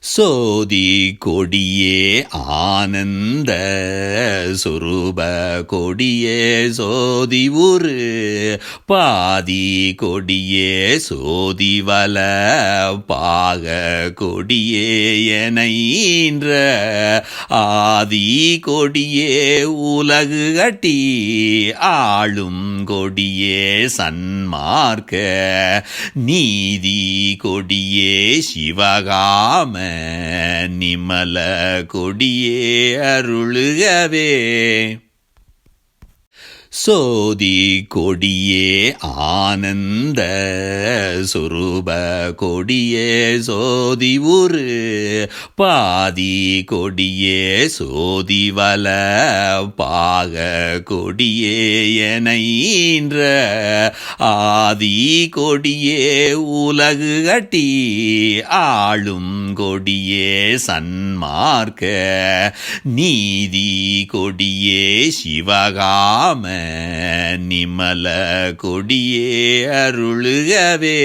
சோதி கொடியே ஆனந்த. சுரூப கொடியே சோதி உரு பாதி கொடியே சோதி வல பாக கொடியே என்ற ஆதி கொடியே உலகு கட்டி ஆளும் கொடியே சன்மார்க்க நீதி கொடியே சிவகாம நிமல கொடியே அருளுகவே. சோதி கொடியே ஆனந்த சுரூப கொடியே சோதி உரு பாதி கொடியே சோதி வல பாக கொடியே என்ற ஆதி கொடியே உலகு கட்டி ஆளும் கொடியே சன்மார்க்க நீதி கொடியே சிவகாம நிமல கொடியே அருளுகவே.